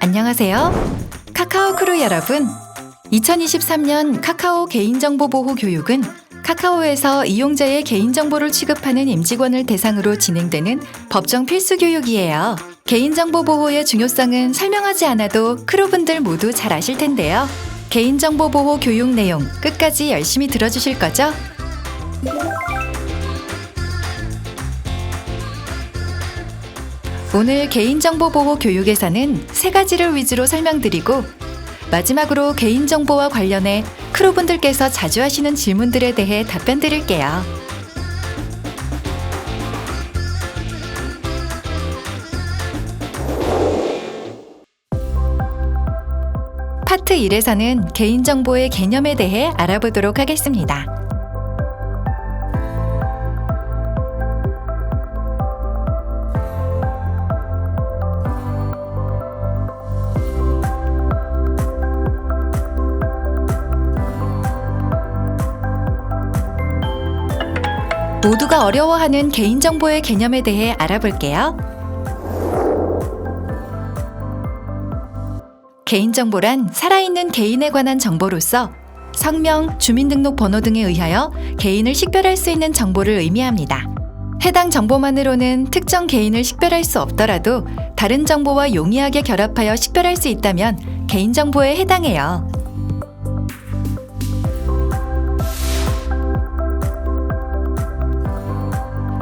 안녕하세요. 카카오 크루 여러분. 2023년 카카오 개인정보 보호 교육은 카카오에서 이용자의 개인정보를 취급하는 임직원을 대상으로 진행되는 법정 필수 교육이에요. 개인정보 보호의 중요성은 설명하지 않아도 크루분들 모두 잘 아실 텐데요. 개인정보 보호 교육 내용 끝까지 열심히 들어주실 거죠? 오늘 개인정보 보호 교육에서는 세 가지를 위주로 설명드리고 마지막으로 개인정보와 관련해 크루분들께서 자주 하시는 질문들에 대해 답변 드릴게요. 파트 1에서는 개인정보의 개념에 대해 알아보도록 하겠습니다. 어려워하는 개인정보의 개념에 대해 알아볼게요. 개인정보란 살아있는 개인에 관한 정보로서 성명, 주민등록번호 등에 의하여 개인을 식별할 수 있는 정보를 의미합니다. 해당 정보만으로는 특정 개인을 식별할 수 없더라도 다른 정보와 용이하게 결합하여 식별할 수 있다면 개인정보에 해당해요.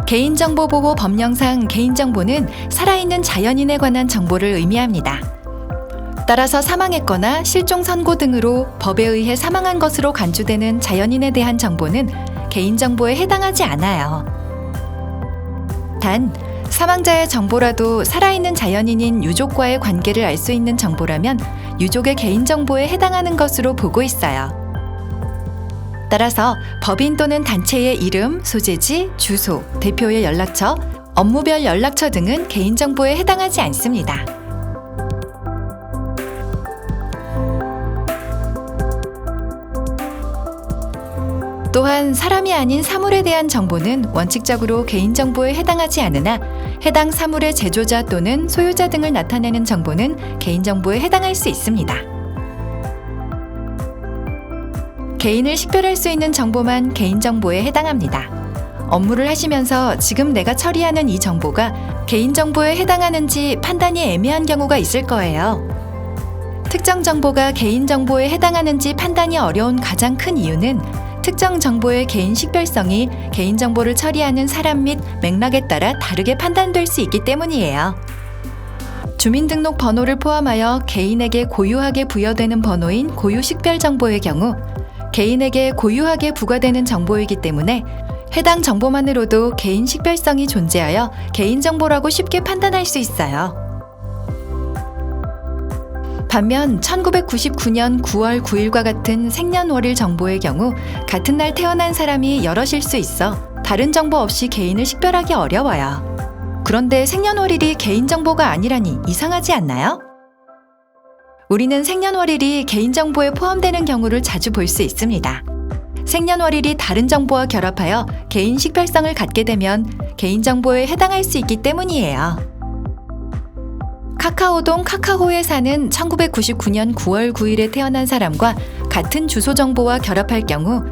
개인정보보호 법령상 개인정보는 살아있는 자연인에 관한 정보를 의미합니다. 따라서 사망했거나 실종 선고 등으로 법에 의해 사망한 것으로 간주되는 자연인에 대한 정보는 개인정보에 해당하지 않아요. 단, 사망자의 정보라도 살아있는 자연인인 유족과의 관계를 알 수 있는 정보라면 유족의 개인정보에 해당하는 것으로 보고 있어요. 따라서 법인 또는 단체의 이름, 소재지, 주소, 대표의 연락처, 업무별 연락처 등은 개인정보에 해당하지 않습니다. 또한 사람이 아닌 사물에 대한 정보는 원칙적으로 개인정보에 해당하지 않으나 해당 사물의 제조자 또는 소유자 등을 나타내는 정보는 개인정보에 해당할 수 있습니다. 개인을 식별할 수 있는 정보만 개인정보에 해당합니다. 업무를 하시면서 지금 내가 처리하는 이 정보가 개인정보에 해당하는지 판단이 애매한 경우가 있을 거예요. 특정 정보가 개인정보에 해당하는지 판단이 어려운 가장 큰 이유는 특정 정보의 개인 식별성이 개인정보를 처리하는 사람 및 맥락에 따라 다르게 판단될 수 있기 때문이에요. 주민등록 번호를 포함하여 개인에게 고유하게 부여되는 번호인 고유 식별 정보의 경우 개인에게 고유하게 부과되는 정보이기 때문에 해당 정보만으로도 개인 식별성이 존재하여 개인정보라고 쉽게 판단할 수 있어요. 반면 1999년 9월 9일과 같은 생년월일 정보의 경우 같은 날 태어난 사람이 여럿일 수 있어 다른 정보 없이 개인을 식별하기 어려워요. 그런데 생년월일이 개인정보가 아니라니 이상하지 않나요? 우리는 생년월일이 개인정보에 포함되는 경우를 자주 볼 수 있습니다. 생년월일이 다른 정보와 결합하여 개인 식별성을 갖게 되면 개인정보에 해당할 수 있기 때문이에요. 카카오동 카카호에 사는 1999년 9월 9일에 태어난 사람과 같은 주소 정보와 결합할 경우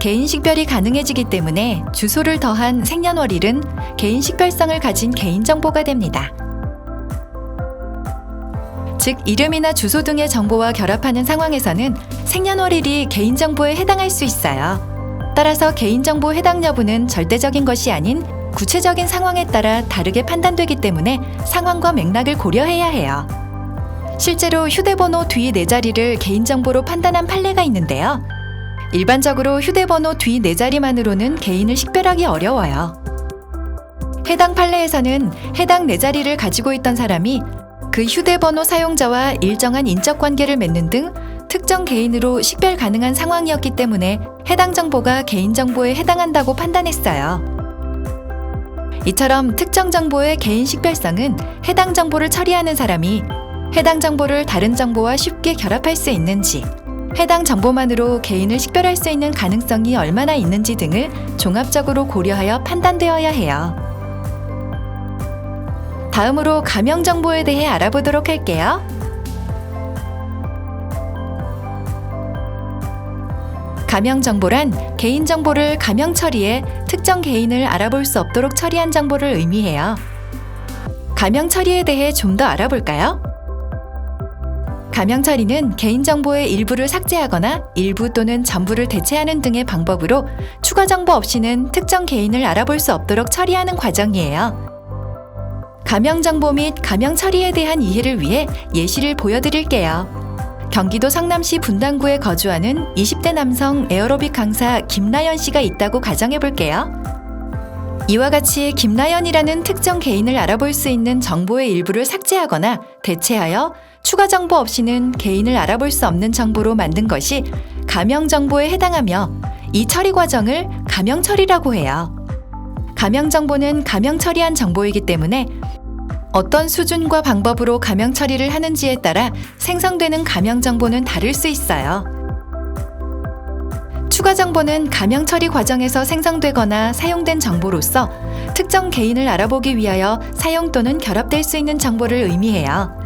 개인 식별이 가능해지기 때문에 주소를 더한 생년월일은 개인 식별성을 가진 개인정보가 됩니다. 즉, 이름이나 주소 등의 정보와 결합하는 상황에서는 생년월일이 개인정보에 해당할 수 있어요. 따라서 개인정보 해당 여부는 절대적인 것이 아닌 구체적인 상황에 따라 다르게 판단되기 때문에 상황과 맥락을 고려해야 해요. 실제로 휴대번호 뒤 네 자리를 개인정보로 판단한 판례가 있는데요. 일반적으로 휴대번호 뒤 네 자리만으로는 개인을 식별하기 어려워요. 해당 판례에서는 해당 네 자리를 가지고 있던 사람이 그 휴대번호 사용자와 일정한 인적 관계를 맺는 등 특정 개인으로 식별 가능한 상황이었기 때문에 해당 정보가 개인정보에 해당한다고 판단했어요. 이처럼 특정 정보의 개인 식별성은 해당 정보를 처리하는 사람이 해당 정보를 다른 정보와 쉽게 결합할 수 있는지, 해당 정보만으로 개인을 식별할 수 있는 가능성이 얼마나 있는지 등을 종합적으로 고려하여 판단되어야 해요. 다음으로 가명 정보에 대해 알아보도록 할게요. 가명 정보란 개인 정보를 가명 처리해 특정 개인을 알아볼 수 없도록 처리한 정보를 의미해요. 가명 처리에 대해 좀 더 알아볼까요? 가명 처리는 개인 정보의 일부를 삭제하거나 일부 또는 전부를 대체하는 등의 방법으로 추가 정보 없이는 특정 개인을 알아볼 수 없도록 처리하는 과정이에요. 가명 정보 및 가명 처리에 대한 이해를 위해 예시를 보여드릴게요. 경기도 성남시 분당구에 거주하는 20대 남성 에어로빅 강사 김나연 씨가 있다고 가정해 볼게요. 이와 같이 김나연이라는 특정 개인을 알아볼 수 있는 정보의 일부를 삭제하거나 대체하여 추가 정보 없이는 개인을 알아볼 수 없는 정보로 만든 것이 가명 정보에 해당하며 이 처리 과정을 가명 처리라고 해요. 가명 정보는 가명 처리한 정보이기 때문에 어떤 수준과 방법으로 가명 처리를 하는지에 따라 생성되는 가명 정보는 다를 수 있어요. 추가 정보는 가명 처리 과정에서 생성되거나 사용된 정보로서 특정 개인을 알아보기 위하여 사용 또는 결합될 수 있는 정보를 의미해요.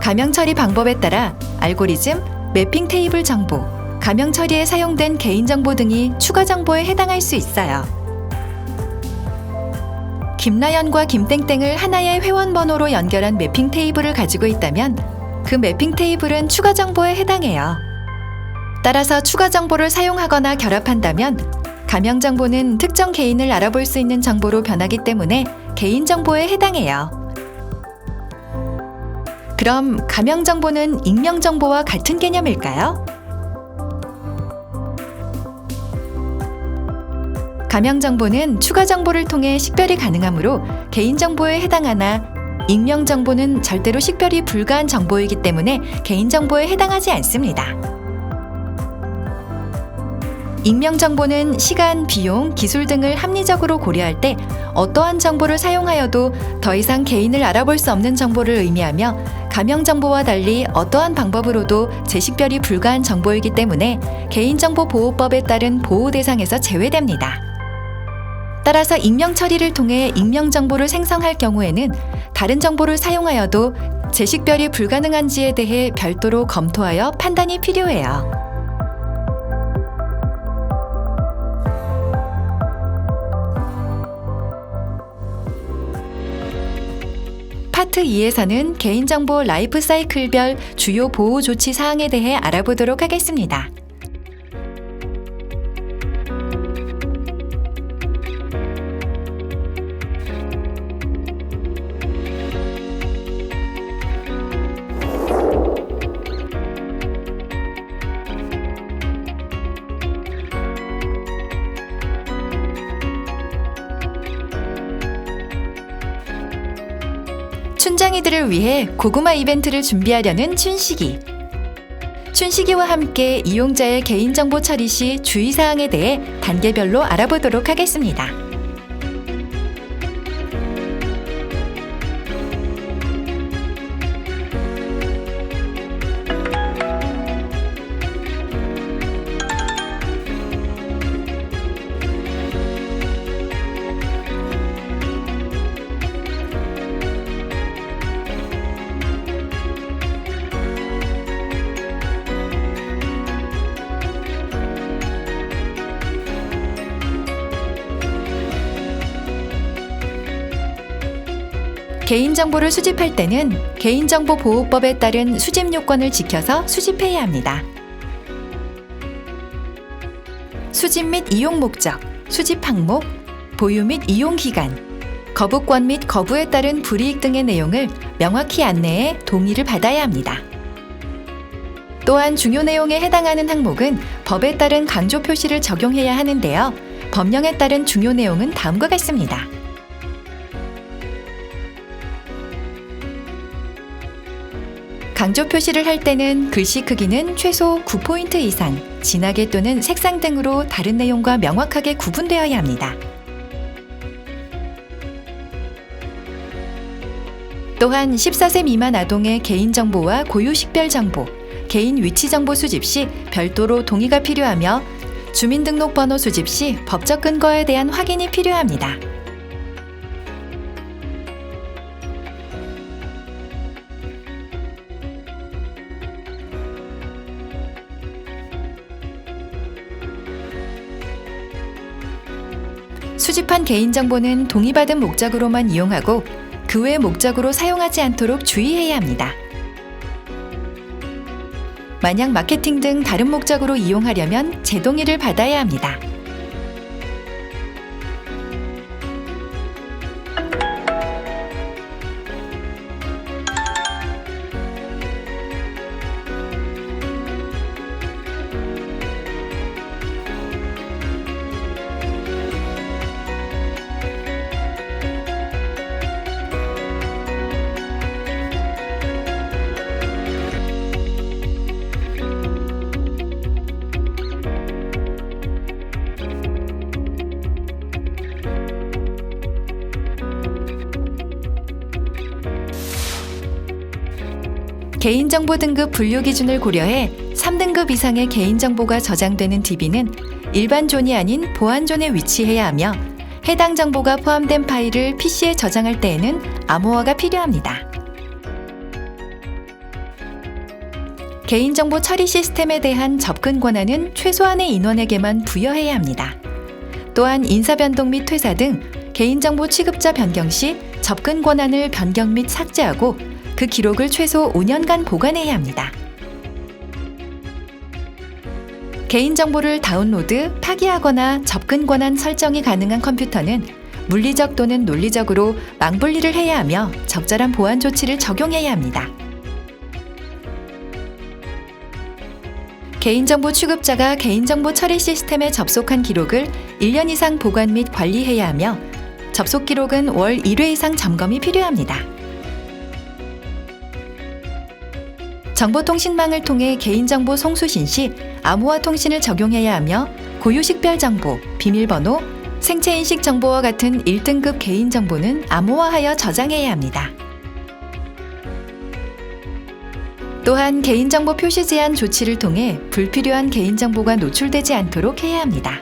가명 처리 방법에 따라 알고리즘, 매핑 테이블 정보, 가명 처리에 사용된 개인 정보 등이 추가 정보에 해당할 수 있어요. 김나연과 김땡땡을 하나의 회원 번호로 연결한 매핑 테이블을 가지고 있다면 그 매핑 테이블은 추가 정보에 해당해요. 따라서 추가 정보를 사용하거나 결합한다면 가명 정보는 특정 개인을 알아볼 수 있는 정보로 변하기 때문에 개인 정보에 해당해요. 그럼 가명 정보는 익명 정보와 같은 개념일까요? 가명 정보는 추가 정보를 통해 식별이 가능하므로 개인 정보에 해당하나 익명 정보는 절대로 식별이 불가한 정보이기 때문에 개인 정보에 해당하지 않습니다. 익명 정보는 시간, 비용, 기술 등을 합리적으로 고려할 때 어떠한 정보를 사용하여도 더 이상 개인을 알아볼 수 없는 정보를 의미하며 가명 정보와 달리 어떠한 방법으로도 재식별이 불가한 정보이기 때문에 개인정보보호법에 따른 보호 대상에서 제외됩니다. 따라서 익명 처리를 통해 익명 정보를 생성할 경우에는 다른 정보를 사용하여도 재식별이 불가능한지에 대해 별도로 검토하여 판단이 필요해요. 파트 2에서는 개인정보 라이프 사이클별 주요 보호 조치 사항에 대해 알아보도록 하겠습니다. 춘장이들을 위해 고구마 이벤트를 준비하려는 춘식이. 춘식이와 함께 이용자의 개인정보 처리 시 주의사항에 대해 단계별로 알아보도록 하겠습니다. 개인정보를 수집할 때는 개인정보보호법에 따른 수집 요건을 지켜서 수집해야 합니다. 수집 및 이용 목적, 수집 항목, 보유 및 이용 기간, 거부권 및 거부에 따른 불이익 등의 내용을 명확히 안내해 동의를 받아야 합니다. 또한 중요 내용에 해당하는 항목은 법에 따른 강조 표시를 적용해야 하는데요. 법령에 따른 중요 내용은 다음과 같습니다. 강조 표시를 할 때는 글씨 크기는 최소 9포인트 이상, 진하게 또는 색상 등으로 다른 내용과 명확하게 구분되어야 합니다. 또한 14세 미만 아동의 개인정보와 고유식별 정보, 개인 위치 정보 수집 시 별도로 동의가 필요하며 주민등록번호 수집 시 법적 근거에 대한 확인이 필요합니다. 수집한 개인정보는 동의받은 목적으로만 이용하고 그 외 목적으로 사용하지 않도록 주의해야 합니다. 만약 마케팅 등 다른 목적으로 이용하려면 재동의를 받아야 합니다. 개인정보 등급 분류 기준을 고려해 3등급 이상의 개인정보가 저장되는 DB는 일반 존이 아닌 보안 존에 위치해야 하며 해당 정보가 포함된 파일을 PC에 저장할 때에는 암호화가 필요합니다. 개인정보 처리 시스템에 대한 접근 권한은 최소한의 인원에게만 부여해야 합니다. 또한 인사 변동 및 퇴사 등 개인정보 취급자 변경 시 접근 권한을 변경 및 삭제하고 그 기록을 최소 5년간 보관해야 합니다. 개인정보를 다운로드, 파기하거나 접근 권한 설정이 가능한 컴퓨터는 물리적 또는 논리적으로 망분리를 해야 하며 적절한 보안 조치를 적용해야 합니다. 개인정보 취급자가 개인정보 처리 시스템에 접속한 기록을 1년 이상 보관 및 관리해야 하며 접속 기록은 월 1회 이상 점검이 필요합니다. 정보통신망을 통해 개인정보 송수신 시 암호화 통신을 적용해야 하며 고유식별 정보, 비밀번호, 생체인식 정보와 같은 1등급 개인정보는 암호화하여 저장해야 합니다. 또한 개인정보 표시 제한 조치를 통해 불필요한 개인정보가 노출되지 않도록 해야 합니다.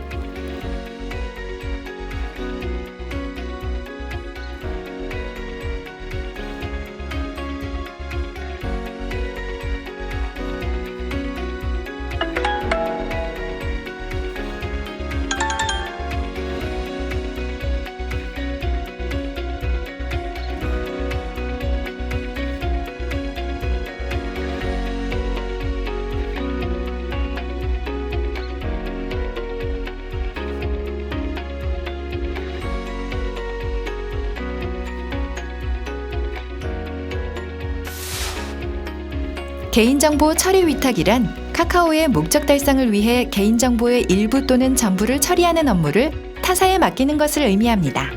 개인정보 처리 위탁이란 카카오의 목적 달성을 위해 개인정보의 일부 또는 전부를 처리하는 업무를 타사에 맡기는 것을 의미합니다.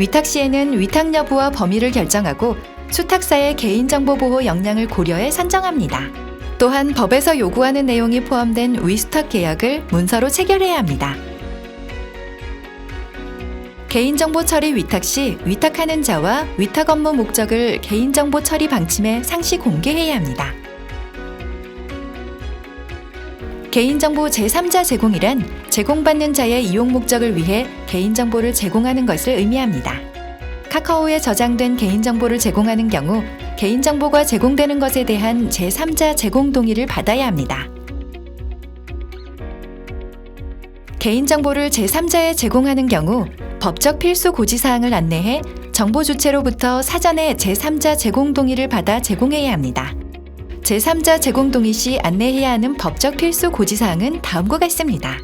위탁 시에는 위탁 여부와 범위를 결정하고 수탁사의 개인정보 보호 역량을 고려해 선정합니다. 또한 법에서 요구하는 내용이 포함된 위스탁 계약을 문서로 체결해야 합니다. 개인정보 처리 위탁 시 위탁하는 자와 위탁 업무 목적을 개인정보 처리 방침에 상시 공개해야 합니다. 개인정보 제3자 제공이란 제공받는 자의 이용 목적을 위해 개인정보를 제공하는 것을 의미합니다. 카카오에 저장된 개인정보를 제공하는 경우 개인정보가 제공되는 것에 대한 제3자 제공 동의를 받아야 합니다. 개인정보를 제3자에 제공하는 경우 법적 필수 고지사항을 안내해 정보 주체로부터 사전에 제3자 제공 동의를 받아 제공해야 합니다. 제3자 제공 동의 시 안내해야 하는 법적 필수 고지사항은 다음과 같습니다.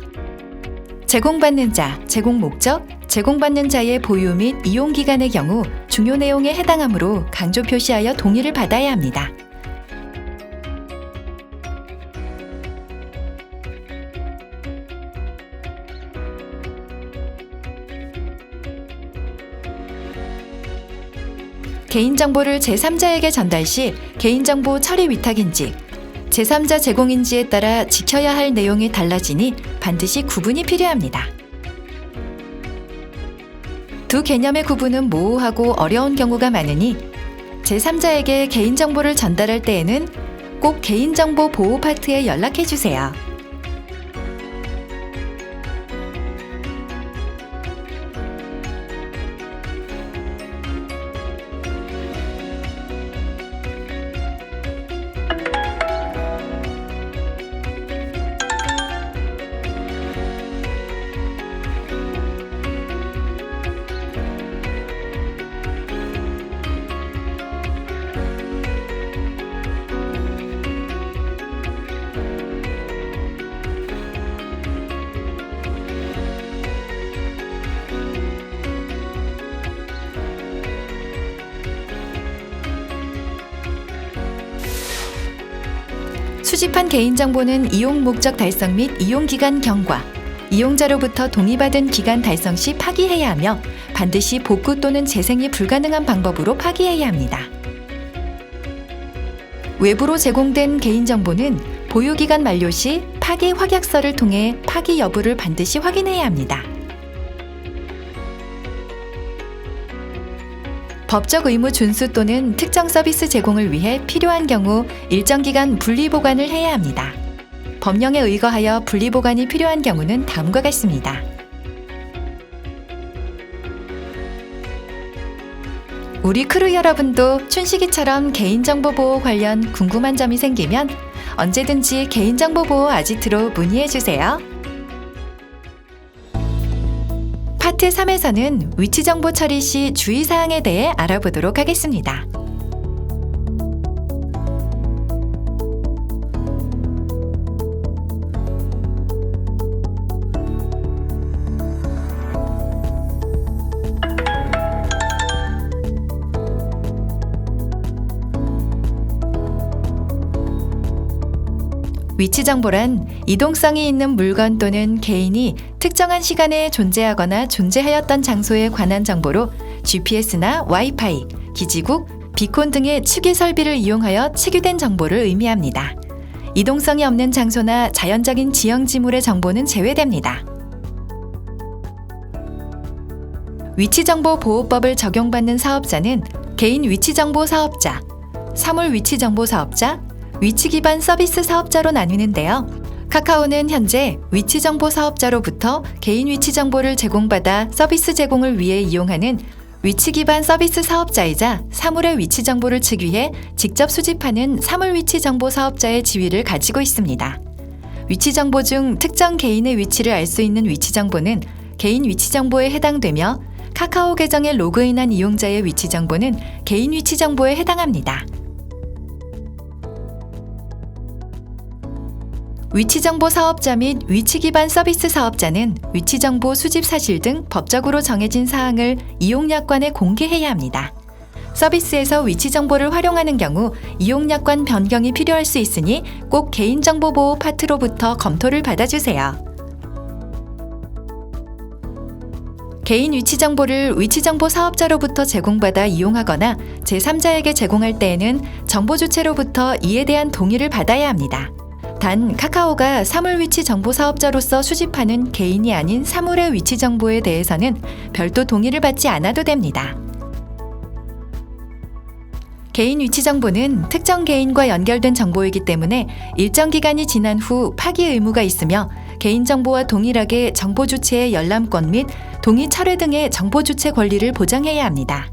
제공받는 자, 제공 목적, 제공받는 자의 보유 및 이용 기간의 경우 중요 내용에 해당하므로 강조 표시하여 동의를 받아야 합니다. 개인정보를 제3자에게 전달 시 개인정보 처리 위탁인지 제3자 제공인지에 따라 지켜야 할 내용이 달라지니 반드시 구분이 필요합니다. 두 개념의 구분은 모호하고 어려운 경우가 많으니 제3자에게 개인정보를 전달할 때에는 꼭 개인정보 보호 파트에 연락해 주세요. 수집한 개인정보는 이용 목적 달성 및 이용 기간 경과, 이용자로부터 동의받은 기간 달성 시 파기해야 하며 반드시 복구 또는 재생이 불가능한 방법으로 파기해야 합니다. 외부로 제공된 개인정보는 보유기간 만료 시 파기 확약서를 통해 파기 여부를 반드시 확인해야 합니다. 법적 의무 준수 또는 특정 서비스 제공을 위해 필요한 경우 일정 기간 분리 보관을 해야 합니다. 법령에 의거하여 분리 보관이 필요한 경우는 다음과 같습니다. 우리 크루 여러분도 춘식이처럼 개인정보 보호 관련 궁금한 점이 생기면 언제든지 개인정보 보호 아지트로 문의해 주세요. 파트 3에서는 위치 정보 처리 시 주의사항에 대해 알아보도록 하겠습니다. 위치 정보란 이동성이 있는 물건 또는 개인이 특정한 시간에 존재하거나 존재하였던 장소에 관한 정보로 GPS나 와이파이, 기지국, 비콘 등의 측위 설비를 이용하여 측유된 정보를 의미합니다. 이동성이 없는 장소나 자연적인 지형 지물의 정보는 제외됩니다. 위치정보 보호법을 적용받는 사업자는 개인 위치정보 사업자, 사물 위치정보 사업자, 위치 기반 서비스 사업자로 나뉘는데요. 카카오는 현재 위치 정보 사업자로부터 개인 위치 정보를 제공받아 서비스 제공을 위해 이용하는 위치 기반 서비스 사업자이자 사물의 위치 정보를 측위해 직접 수집하는 사물 위치 정보 사업자의 지위를 가지고 있습니다. 위치 정보 중 특정 개인의 위치를 알 수 있는 위치 정보는 개인 위치 정보에 해당되며 카카오 계정에 로그인한 이용자의 위치 정보는 개인 위치 정보에 해당합니다. 위치정보 사업자 및 위치기반 서비스 사업자는 위치정보 수집 사실 등 법적으로 정해진 사항을 이용약관에 공개해야 합니다. 서비스에서 위치정보를 활용하는 경우 이용약관 변경이 필요할 수 있으니 꼭 개인정보보호 파트로부터 검토를 받아주세요. 개인 위치 정보를 위치 정보 사업자로부터 제공받아 이용하거나 제3자에게 제공할 때에는 정보 주체로부터 이에 대한 동의를 받아야 합니다. 단 카카오가 사물 위치 정보 사업자로서 수집하는 개인이 아닌 사물의 위치 정보에 대해서는 별도 동의를 받지 않아도 됩니다. 개인 위치 정보는 특정 개인과 연결된 정보이기 때문에 일정 기간이 지난 후 파기 의무가 있으며 개인정보와 동일하게 정보 주체의 열람권 및 동의 철회 등의 정보 주체 권리를 보장해야 합니다.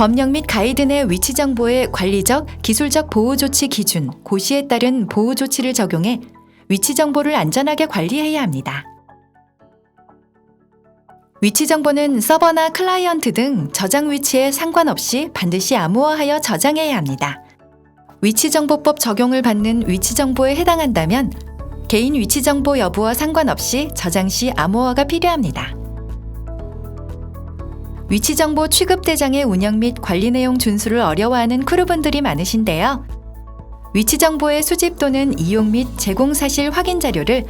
법령 및 가이드 내 위치 정보의 관리적, 기술적 보호 조치 기준, 고시에 따른 보호 조치를 적용해 위치 정보를 안전하게 관리해야 합니다. 위치 정보는 서버나 클라이언트 등 저장 위치에 상관없이 반드시 암호화하여 저장해야 합니다. 위치정보법 적용을 받는 위치정보에 해당한다면 개인 위치정보 여부와 상관없이 저장 시 암호화가 필요합니다. 위치정보 취급 대장의 운영 및 관리 내용 준수를 어려워하는 크루분들이 많으신데요. 위치정보의 수집 또는 이용 및 제공 사실 확인 자료를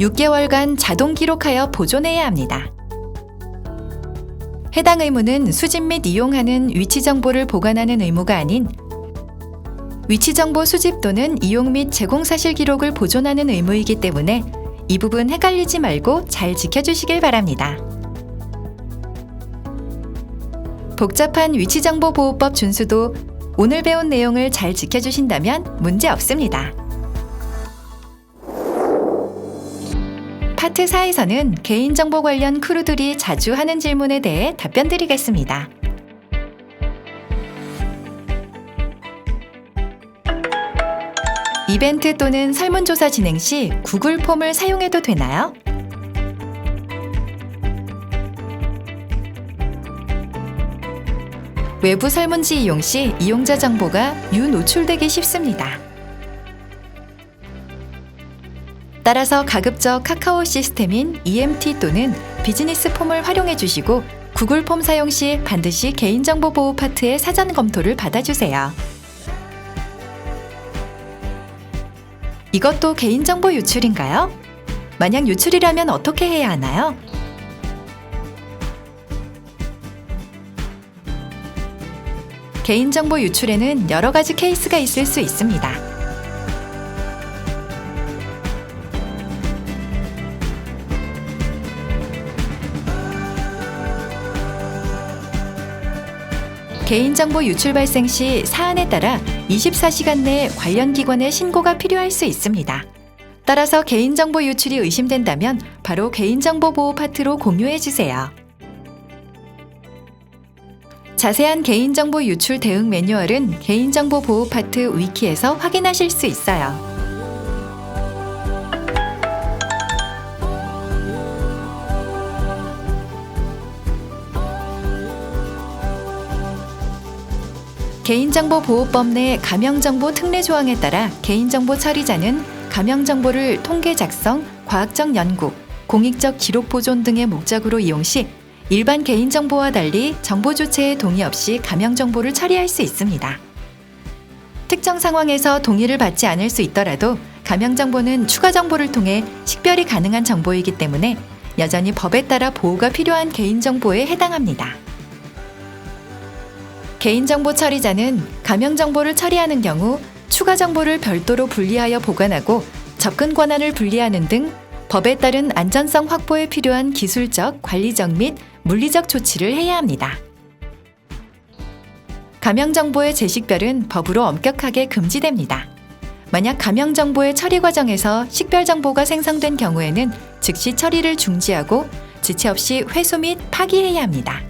6개월간 자동 기록하여 보존해야 합니다. 해당 의무는 수집 및 이용하는 위치 정보를 보관하는 의무가 아닌 위치 정보 수집 또는 이용 및 제공 사실 기록을 보존하는 의무이기 때문에 이 부분 헷갈리지 말고 잘 지켜주시길 바랍니다. 복잡한 위치정보보호법 준수도 오늘 배운 내용을 잘 지켜주신다면 문제 없습니다. 파트 4에서는 개인정보 관련 크루들이 자주 하는 질문에 대해 답변 드리겠습니다. 이벤트 또는 설문조사 진행 시 구글 폼을 사용해도 되나요? 외부 설문지 이용 시 이용자 정보가 유노출되기 쉽습니다. 따라서 가급적 카카오 시스템인 EMT 또는 비즈니스 폼을 활용해 주시고 구글 폼 사용 시 반드시 개인정보 보호 파트의 사전 검토를 받아주세요. 이것도 개인정보 유출인가요? 만약 유출이라면 어떻게 해야 하나요? 개인정보 유출에는 여러 가지 케이스가 있을 수 있습니다. 개인정보 유출 발생 시 사안에 따라 24시간 내 관련 기관에 신고가 필요할 수 있습니다. 따라서 개인정보 유출이 의심된다면 바로 개인정보 보호 파트로 공유해 주세요. 자세한 개인정보 유출 대응 매뉴얼은 개인정보 보호 파트 위키에서 확인하실 수 있어요. 개인정보 보호법 내 가명정보 특례 조항에 따라 개인정보 처리자는 가명정보를 통계 작성, 과학적 연구, 공익적 기록 보존 등의 목적으로 이용 시 일반 개인정보와 달리 정보 주체의 동의 없이 가명정보를 처리할 수 있습니다. 특정 상황에서 동의를 받지 않을 수 있더라도 가명정보는 추가 정보를 통해 식별이 가능한 정보이기 때문에 여전히 법에 따라 보호가 필요한 개인정보에 해당합니다. 개인정보 처리자는 가명정보를 처리하는 경우 추가 정보를 별도로 분리하여 보관하고 접근 권한을 분리하는 등 법에 따른 안전성 확보에 필요한 기술적, 관리적 및 물리적 조치를 해야 합니다. 가명정보의 재식별은 법으로 엄격하게 금지됩니다. 만약 가명정보의 처리 과정에서 식별정보가 생성된 경우에는 즉시 처리를 중지하고 지체 없이 회수 및 파기해야 합니다.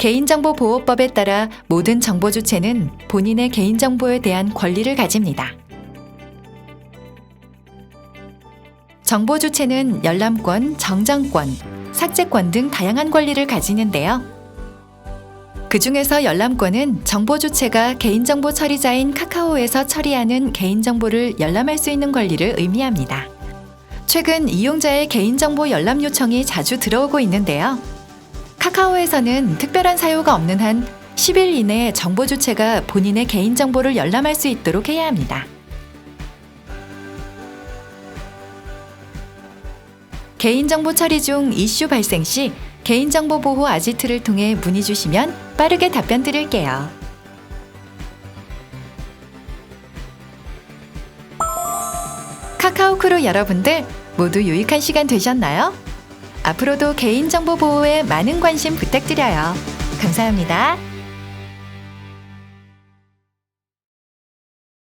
개인정보 보호법에 따라 모든 정보 주체는 본인의 개인정보에 대한 권리를 가집니다. 정보 주체는 열람권, 정정권, 삭제권 등 다양한 권리를 가지는데요. 그 중에서 열람권은 정보 주체가 개인정보 처리자인 카카오에서 처리하는 개인정보를 열람할 수 있는 권리를 의미합니다. 최근 이용자의 개인정보 열람 요청이 자주 들어오고 있는데요. 카카오에서는 특별한 사유가 없는 한 10일 이내 정보 주체가 본인의 개인정보를 열람할 수 있도록 해야 합니다. 개인정보 처리 중 이슈 발생 시 개인정보 보호 아지트를 통해 문의 주시면 빠르게 답변 드릴게요. 카카오 크루 여러분들 모두 유익한 시간 되셨나요? 앞으로도 개인정보 보호에 많은 관심 부탁드려요. 감사합니다.